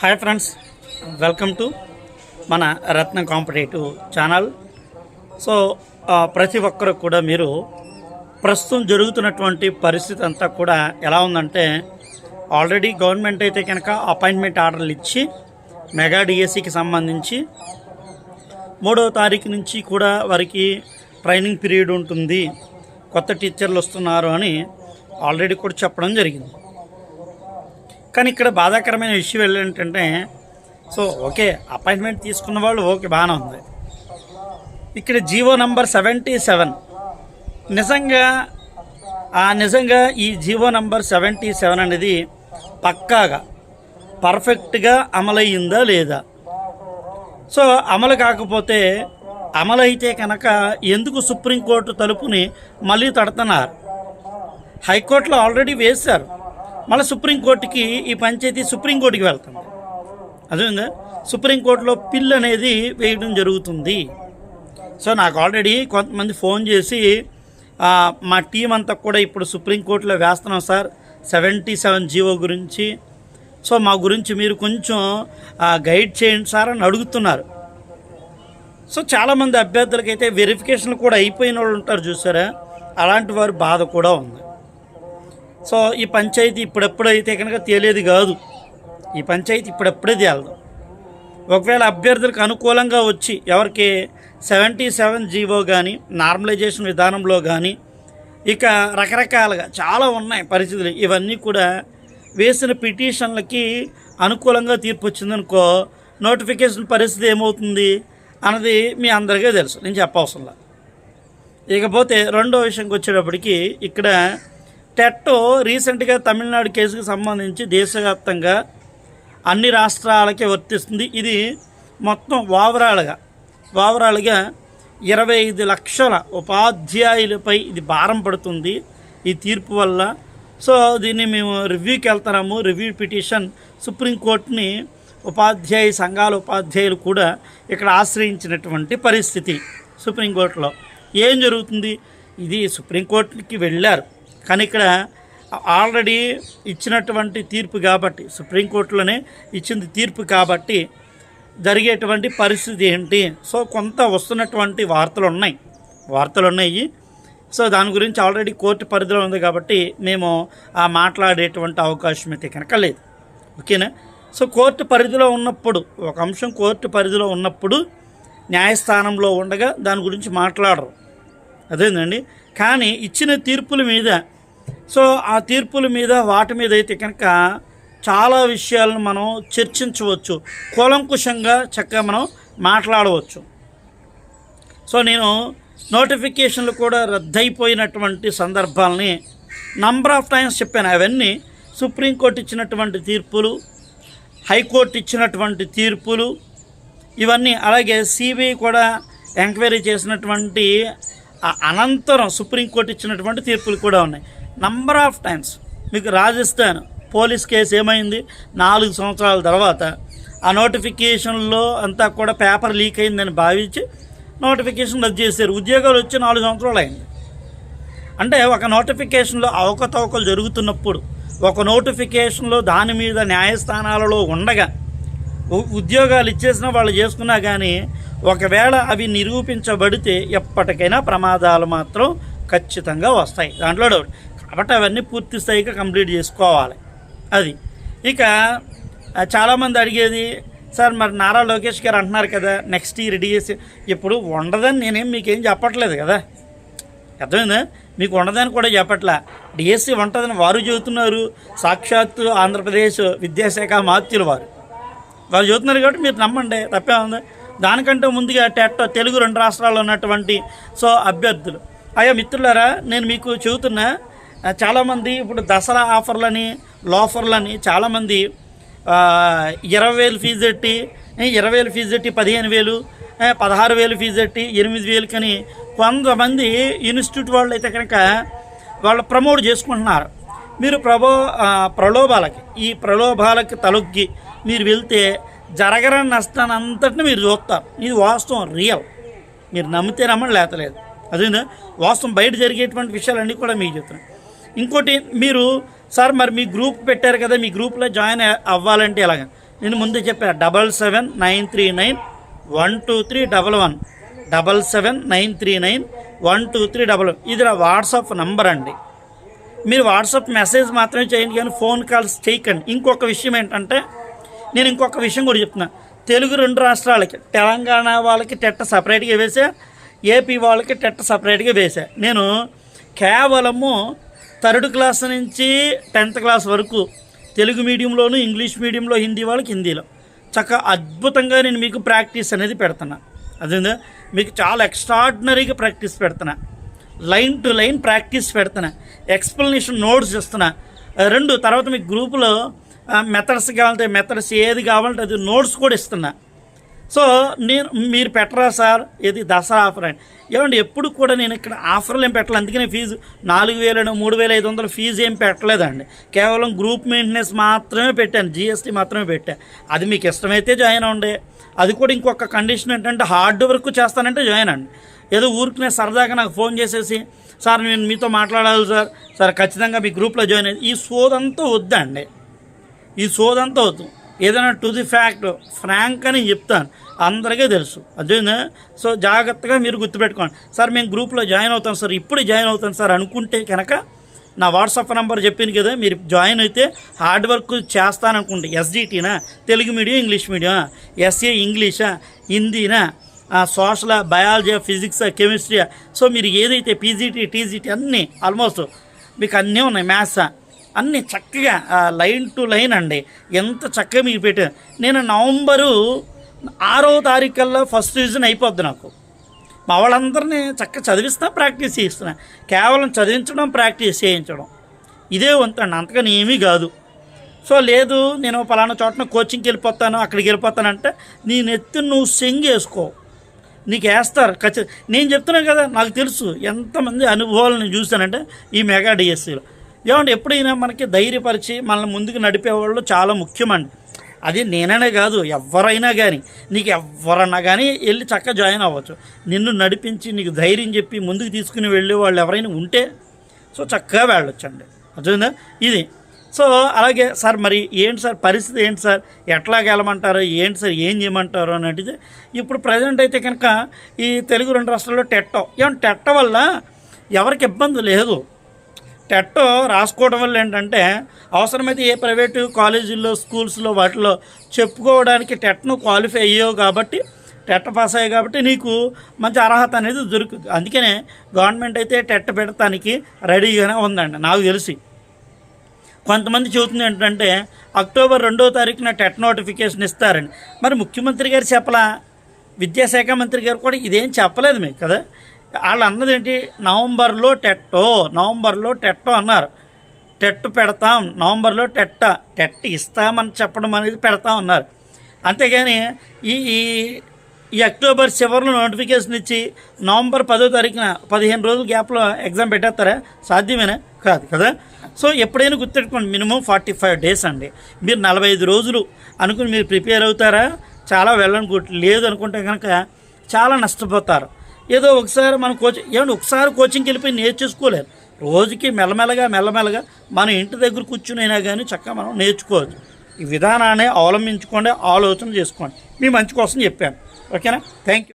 Hi friends welcome to మన రత్న competitive channel. So ప్రతి ఒక్కరు కూడా మీరు ప్రస్తుతం జరుగుతున్నటువంటి పరిస్థితి అంతా కూడా ఎలా ఉందంటే ఆల్రెడీ గవర్నమెంట్ అయితే కనుక అపాయింట్మెంట్ ఆర్డర్లు ఇచ్చి మెగా డిఎస్సికి సంబంధించి మూడవ తారీఖు నుంచి కూడా వారికి ట్రైనింగ్ పీరియడ్ ఉంటుంది. కొత్త టీచర్లు వస్తున్నారు అని ఆల్రెడీ కూడా చెప్పడం జరిగింది. కానీ ఇక్కడ బాధాకరమైన ఇష్యూ ఏంటంటే సో ఓకే అపాయింట్మెంట్ తీసుకున్న వాళ్ళు ఓకే బాగానే ఉంది. ఇక్కడ జీవో నంబర్ సెవెంటీ సెవెన్. నిజంగా ఆ నిజంగా ఈ జీవో నంబర్ సెవెంటీ సెవెన్ అనేది పక్కాగా పర్ఫెక్ట్గా అమలయ్యిందా లేదా? సో అమలు కాకపోతే అమలైతే కనుక ఎందుకు సుప్రీంకోర్టు తలుపుని మళ్ళీ తడుతున్నారు? హైకోర్టులో ఆల్రెడీ వేశారు. మళ్ళీ సుప్రీంకోర్టుకి ఈ పంచాయతీ సుప్రీంకోర్టుకి వెళ్తుంది అదేవిధంగా సుప్రీంకోర్టులో పిల్ అనేది వేయడం జరుగుతుంది. సో నాకు ఆల్రెడీ కొంతమంది ఫోన్ చేసి మా టీం అంతా కూడా ఇప్పుడు సుప్రీంకోర్టులో వేస్తున్నాం సార్ సెవెంటీ సెవెన్ జీవో గురించి. సో మా గురించి మీరు కొంచెం గైడ్ చేయండి సార్ అని అడుగుతున్నారు. సో చాలామంది అభ్యర్థులకైతే వెరిఫికేషన్ కూడా అయిపోయిన వాళ్ళు ఉంటారు చూసారా? అలాంటి వారి బాధ కూడా ఉంది. సో ఈ పంచాయతీ ఇప్పుడెప్పుడైతే కనుక తేలేది కాదు. ఈ పంచాయతీ ఇప్పుడెప్పుడే తేలదు. ఒకవేళ అభ్యర్థులకు అనుకూలంగా వచ్చి ఎవరికి సెవెంటీ సెవెన్ జీవో కానీ నార్మలైజేషన్ విధానంలో కానీ ఇక రకరకాలుగా చాలా ఉన్నాయి పరిస్థితులు. ఇవన్నీ కూడా వేసిన పిటిషన్లకి అనుకూలంగా తీర్పు వచ్చిందనుకో నోటిఫికేషన్ పరిస్థితి ఏమవుతుంది అన్నది మీ అందరికీ తెలుసు. నేను చెప్పవసరం ఇకపోతే రెండో విషయంకి వచ్చేటప్పటికి ఇక్కడ టెట్ రీసెంట్గా తమిళనాడు కేసుకు సంబంధించి దేశవ్యాప్తంగా అన్ని రాష్ట్రాలకి వర్తిస్తుంది. ఇది మొత్తం ఓవరాల్గా ఓవరాల్గా ఇరవై ఐదు లక్షల ఉపాధ్యాయులపై ఇది భారం పడుతుంది ఈ తీర్పు వల్ల. సో దీన్ని మేము రివ్యూకి వెళ్తున్నాము. రివ్యూ పిటిషన్ సుప్రీంకోర్టుని ఉపాధ్యాయ సంఘాల ఉపాధ్యాయులు కూడా ఇక్కడ ఆశ్రయించినటువంటి పరిస్థితి సుప్రీంకోర్టులో. ఏం జరుగుతుంది? ఇది సుప్రీంకోర్టుకి వెళ్ళారు. కానీ ఇక్కడ ఆల్రెడీ ఇచ్చినటువంటి తీర్పు కాబట్టి సుప్రీంకోర్టులోనే ఇచ్చింది తీర్పు కాబట్టి జరిగేటువంటి పరిస్థితి ఏంటి? సో కొంత వస్తున్నటువంటి వార్తలు ఉన్నాయి వార్తలు ఉన్నాయి సో దాని గురించి ఆల్రెడీ కోర్టు పరిధిలో ఉంది కాబట్టి మేము ఆ మాట్లాడేటువంటి అవకాశం అయితే కనుక లేదు. ఓకేనా? సో కోర్టు పరిధిలో ఉన్నప్పుడు ఒక అంశం కోర్టు పరిధిలో ఉన్నప్పుడు న్యాయస్థానంలో ఉండగా దాని గురించి మాట్లాడరు. అదేందండి? కానీ ఇచ్చిన తీర్పుల మీద సో ఆ తీర్పుల మీద వాటి మీద అయితే కనుక చాలా విషయాలను మనం చర్చించవచ్చు. కూలంకుషంగా చక్కగా మనం మాట్లాడవచ్చు. సో నేను నోటిఫికేషన్లు కూడా రద్దయిపోయినటువంటి సందర్భాలని నంబర్ ఆఫ్ టైమ్స్ చెప్పాను. అవన్నీ సుప్రీంకోర్టు ఇచ్చినటువంటి తీర్పులు హైకోర్టు ఇచ్చినటువంటి తీర్పులు ఇవన్నీ అలాగే సిబిఐ కూడా ఎంక్వైరీ చేసినటువంటి అనంతరం సుప్రీంకోర్టు ఇచ్చినటువంటి తీర్పులు కూడా ఉన్నాయి. నంబర్ ఆఫ్ టైమ్స్ మీకు రాజస్థాన్ పోలీస్ కేసు ఏమైంది? నాలుగు సంవత్సరాల తర్వాత ఆ నోటిఫికేషన్లో అంతా కూడా పేపర్ లీక్ అయిందని భావించి నోటిఫికేషన్ రద్దు చేశారు. ఉద్యోగాలు వచ్చి నాలుగు సంవత్సరాలు అయింది. అంటే ఒక నోటిఫికేషన్లో అవకతవకలు జరుగుతున్నప్పుడు ఒక నోటిఫికేషన్లో దాని మీద న్యాయస్థానాలలో ఉండగా ఉ- ఉద్యోగాలు ఇచ్చేసిన వాళ్ళు చేసుకున్నా కానీ ఒకవేళ అవి నిరూపించబడితే ఎప్పటికైనా ప్రమాదాలు మాత్రం ఖచ్చితంగా వస్తాయి. దాంట్లో డౌట్ కాబట్టి అవన్నీ పూర్తి స్థాయిగా కంప్లీట్ చేసుకోవాలి. అది. ఇక చాలామంది అడిగేది సార్ మరి నారా లోకేష్ గారు అంటున్నారు కదా నెక్స్ట్ ఇయర్ డిఎస్సి ఇప్పుడు ఉండదని నేనేం మీకేం చెప్పట్లేదు కదా. అర్థమైందా? మీకు ఉండదని కూడా చెప్పట్లా. డిఎస్సి ఉంటుందని వారు చెబుతున్నారు. సాక్షాత్తు ఆంధ్రప్రదేశ్ విద్యాశాఖ మాత్యులు వారు. వారు చెబుతున్నారు కాబట్టి మీరు నమ్మండి తప్పే ఉంది. దానికంటే ముందుగా టెట్ తెలుగు రెండు రాష్ట్రాల్లో ఉన్నటువంటి సో అభ్యర్థులు. అయ్యా మిత్రులారా నేను మీకు చెబుతున్నా చాలామంది ఇప్పుడు దసరా ఆఫర్లని లోఫర్లని చాలామంది ఇరవై వేలు ఫీజు పెట్టి ఇరవై వేలు ఫీజు పెట్టి పదిహేను వేలు పదహారు వేలు ఫీజు పెట్టి ఎనిమిది వేలు కని కొంతమంది ఇన్స్టిట్యూట్ వాళ్ళు అయితే కనుక వాళ్ళు ప్రమోట్ చేసుకుంటున్నారు. మీరు ప్రభో ప్రలోభాలకి ఈ ప్రలోభాలకి తలొగ్గి మీరు వెళ్తే జరగరని నష్టాన్ని అంతటిని మీరు చూస్తారు. ఇది వాస్తవం రియల్. మీరు నమ్మితే నమ్మండి లేతలేదు అదే వాస్తవం బయట జరిగేటువంటి విషయాలన్నీ కూడా మీకు చెప్తున్నాను ఇంకోటి మీరు సార్ మరి మీ గ్రూప్ పెట్టారు కదా మీ గ్రూప్లో జాయిన్ అవ్వాలంటే ఎలాగ? నేను ముందే చెప్పా double seven nine three nine one two three double one. Double seven nine three nine one two three double one. ఇది నా వాట్సాప్ నంబర్ అండి. మీరు వాట్సాప్ మెసేజ్ మాత్రమే చేయండి కానీ ఫోన్ కాల్స్ చేయకండి. ఇంకొక విషయం ఏంటంటే నేను ఇంకొక విషయం కూడా చెప్తున్నా. తెలుగు రెండు రాష్ట్రాలకి తెలంగాణ వాళ్ళకి టెట్ట సపరేట్గా వేసా ఏపీ వాళ్ళకి టెట్ట సపరేట్గా వేసా నేను కేవలము థర్డ్ క్లాస్ నుంచి టెన్త్ క్లాస్ వరకు తెలుగు మీడియంలోను ఇంగ్లీష్ మీడియంలో హిందీ వాళ్ళకి హిందీలో. చక్కగా అద్భుతంగా నేను మీకు ప్రాక్టీస్ అనేది పెడుతున్నా. అదేందా? మీకు చాలా ఎక్స్ట్రాడినరీగా ప్రాక్టీస్ పెడుతున్నా. లైన్ టు లైన్ ప్రాక్టీస్ పెడుతున్నా. ఎక్స్ప్లెనేషన్ నోట్స్ ఇస్తున్నా రెండు తర్వాత మీకు గ్రూపులో మెథడ్స్ కావాలంటే మెథడ్స్ ఏది కావాలంటే అది నోట్స్ కూడా ఇస్తున్నా. సో నేను మీరు పెట్టరా సార్? ఇది దసరా ఆఫర్ అండి ఏమండి ఎప్పుడు కూడా నేను ఇక్కడ ఆఫర్లు ఏం పెట్టలేదు అందుకనే ఫీజు నాలుగు వేలను మూడు వేల ఐదు వందల ఫీజు ఏం పెట్టలేదండి. కేవలం గ్రూప్ మెయింటెనెన్స్ మాత్రమే పెట్టాను. జిఎస్టీ మాత్రమే పెట్టాను అది మీకు ఇష్టమైతే జాయిన్ అవ్వండి. అది కూడా ఇంకొక కండిషన్ ఏంటంటే హార్డ్ వర్క్ చేస్తానంటే జాయిన్ అండి ఏదో ఊరికినే సరదాగా నాకు ఫోన్ చేసేసి సార్ నేను మీతో మాట్లాడాలి సార్. సార్ ఖచ్చితంగా మీ గ్రూప్లో జాయిన్ అయ్యి ఈ సోదంతా వద్దండి. ఈ సోదంతా వద్దు. ఏదైనా టు ది ఫ్యాక్ట్ ఫ్రాంక్ అని చెప్తాను. అందరికీ తెలుసు. అదేనా సో జాగ్రత్తగా మీరు గుర్తుపెట్టుకోండి. సార్ మేము గ్రూప్లో జాయిన్ అవుతాం సార్. ఇప్పుడు జాయిన్ అవుతాం సార్ అనుకుంటే కనుక నా వాట్సాప్ నెంబర్ చెప్పింది కదా మీరు జాయిన్ అయితే హార్డ్ వర్క్ చేస్తాననుకుంటే ఎస్జిటీనా? Telugu medium English medium. SA ఇంగ్లీషా? హిందీనా? Social? Biology? Physics? Chemistry so మీరు ఏదైతే పీజీటీ టీజీటీ అన్నీ ఆల్మోస్ట్ మీకు అన్నీ ఉన్నాయి. మ్యాథ్సా? అన్ని చక్కగా లైన్ టు లైన్ అండి. ఎంత చక్కగా మీకు పెట్టారు. నేను నవంబరు ఆరో తారీఖు కల్లా ఫస్ట్ డివిజన్ అయిపోద్ది నాకు. మా వాళ్ళందరినీ చక్కగా చదివిస్తా ప్రాక్టీస్ చేయిస్తున్నా. కేవలం చదివించడం ప్రాక్టీస్ చేయించడం. ఇదే వంతండి అంతకని ఏమీ కాదు. సో లేదు నేను పలానా చోటన కోచింగ్కి వెళ్ళిపోతాను అక్కడికి వెళ్ళిపోతానంటే నీ నెత్తి నువ్వు సెంగేసుకో నీకు వేస్తారు. ఖచ్చితంగా నేను చెప్తున్నాను కదా నాకు తెలుసు. ఎంతమంది అనుభవాలు నేను చూశానంటే ఈ మెగా డిఎస్సీలో ఏమంటే ఎప్పుడైనా మనకి ధైర్యపరిచి మనల్ని ముందుకు నడిపేవాళ్ళు చాలా ముఖ్యమండి. అది నేననే కాదు ఎవరైనా కానీ నీకు ఎవరన్నా కానీ వెళ్ళి చక్కగా జాయిన్ అవ్వచ్చు. నిన్ను నడిపించి నీకు ధైర్యం చెప్పి ముందుకు తీసుకుని వెళ్ళే వాళ్ళు ఎవరైనా ఉంటే సో చక్కగా వెళ్ళొచ్చండి. అర్థమైందా? ఇది. సో అలాగే సార్ మరి ఏంటి సార్? పరిస్థితి ఏంటి సార్? ఎట్లా వెళ్ళమంటారు? ఏంటి సార్? ఏం చేయమంటారు? అని అడిగితే ఇప్పుడు ప్రజెంట్ అయితే కనుక ఈ తెలుగు రెండు రాష్ట్రాల్లో టెట్టో. ఏమంటే టెట్ట వల్ల ఎవరికి ఇబ్బంది లేదు. టెట్ రాసుకోవడం వల్ల ఏంటంటే అవసరమైతే ఏ ప్రైవేటు కాలేజీల్లో స్కూల్స్లో వాటిలో చెప్పుకోవడానికి టెట్ను క్వాలిఫై అయ్యావు కాబట్టి టెట్ పాస్ అయ్యాయి కాబట్టి నీకు మంచి అర్హత అనేది దొరుకుతుంది అందుకనే గవర్నమెంట్ అయితే టెట్ పెడతానికి రెడీగానే ఉందండి నాకు తెలిసి. కొంతమంది చెబుతుంది ఏంటంటే అక్టోబర్ రెండో తారీఖున టెట్ నోటిఫికేషన్ ఇస్తారని. మరి ముఖ్యమంత్రి గారు చెప్పలా? విద్యాశాఖ మంత్రి గారు కూడా ఇదేం చెప్పలేదు మీకు కదా? వాళ్ళు అన్నది ఏంటి నవంబర్లో టెట్టో నవంబర్లో టెట్టో అన్నారు. టెట్ పెడతాం నవంబర్లో టెట్ట. టెట్ ఇస్తామని చెప్పడం అనేది పెడతాం అన్నారు. అంతేగాని ఈ ఈ ఈ అక్టోబర్ చివరిలో నోటిఫికేషన్ ఇచ్చి నవంబర్ పదో తారీఖున పదిహేను రోజుల గ్యాప్లో ఎగ్జామ్ పెట్టేస్తారా? సాధ్యమేనా? కాదు కదా? సో ఎప్పుడైనా గుర్తెట్టుకోండి మినిమం ఫార్టీ ఫైవ్ డేస్ అండి. మీరు నలభై ఐదు రోజులు అనుకుని మీరు ప్రిపేర్ అవుతారా? చాలా వెళ్ళనుకుంటు లేదు అనుకుంటే కనుక చాలా నష్టపోతారు. ఏదో ఒకసారి మనం కోచింగ్ ఏమంటే ఒకసారి కోచింగ్కి వెళ్ళిపోయి నేర్చేసుకోలేరు రోజుకి మెల్లమెల్లగా మెల్లమెల్లగా మన ఇంటి దగ్గర కూర్చునైనా కానీ చక్కగా మనం నేర్చుకోవచ్చు. ఈ విధానాన్ని అవలంబించుకోండి ఆలోచన చేసుకోండి. మీ మంచి కోసం చెప్పాను. ఓకేనా? Thank you